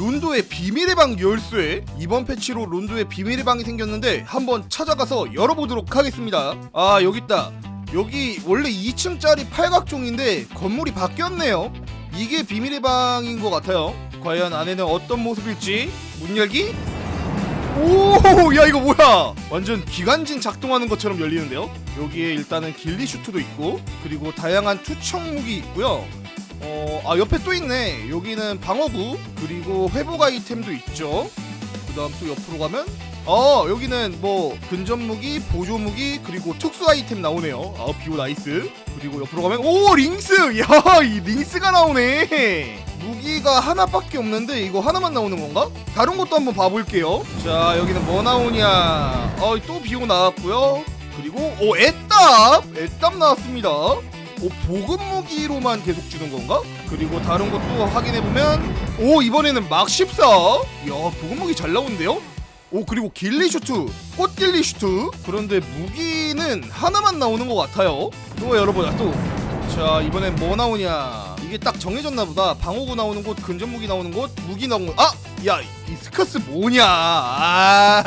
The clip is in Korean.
론도의 비밀의 방 열쇠. 이번 패치로 론도의 비밀의 방이 생겼는데 한번 찾아가서 열어보도록 하겠습니다. 아 여기 있다. 여기 원래 2층짜리 팔각종인데 건물이 바뀌었네요. 이게 비밀의 방인 것 같아요. 과연 안에는 어떤 모습일지. 문 열기. 오야 이거 뭐야? 완전 기관진 작동하는 것처럼 열리는데요. 여기에 일단은 길리 슈트도 있고 그리고 다양한 투척 무기 있고요 어, 아 옆에 또 있네. 여기는 방어구 그리고 회복 아이템도 있죠. 그다음 또 옆으로 가면 어 여기는 뭐 근접 무기, 보조 무기 그리고 특수 아이템 나오네요. 아 비오 나이스. 그리고 옆으로 가면 오 링스. 야 이 링스가 나오네. 무기가 하나밖에 없는데 이거 하나만 나오는 건가? 다른 것도 한번 봐볼게요. 자 여기는 뭐 나오냐? 어또 비오 나왔고요. 그리고 오 애답 애답 나왔습니다. 오 보급 무기로만 계속 주는 건가? 그리고 다른 것도 확인해 보면 오 이번에는 막 14. 야 보급 무기 잘 나오는데요? 오 그리고 길리 슈트 꽃 길리 슈트 그런데 무기는 하나만 나오는 것 같아요. 또 열어보자 또. 자 이번엔 뭐 나오냐? 이게 딱 정해졌나 보다. 방어구 나오는 곳, 근접 무기 나오는 곳, 무기 나오는 곳. 아, 야 이 스커스 뭐냐? 아,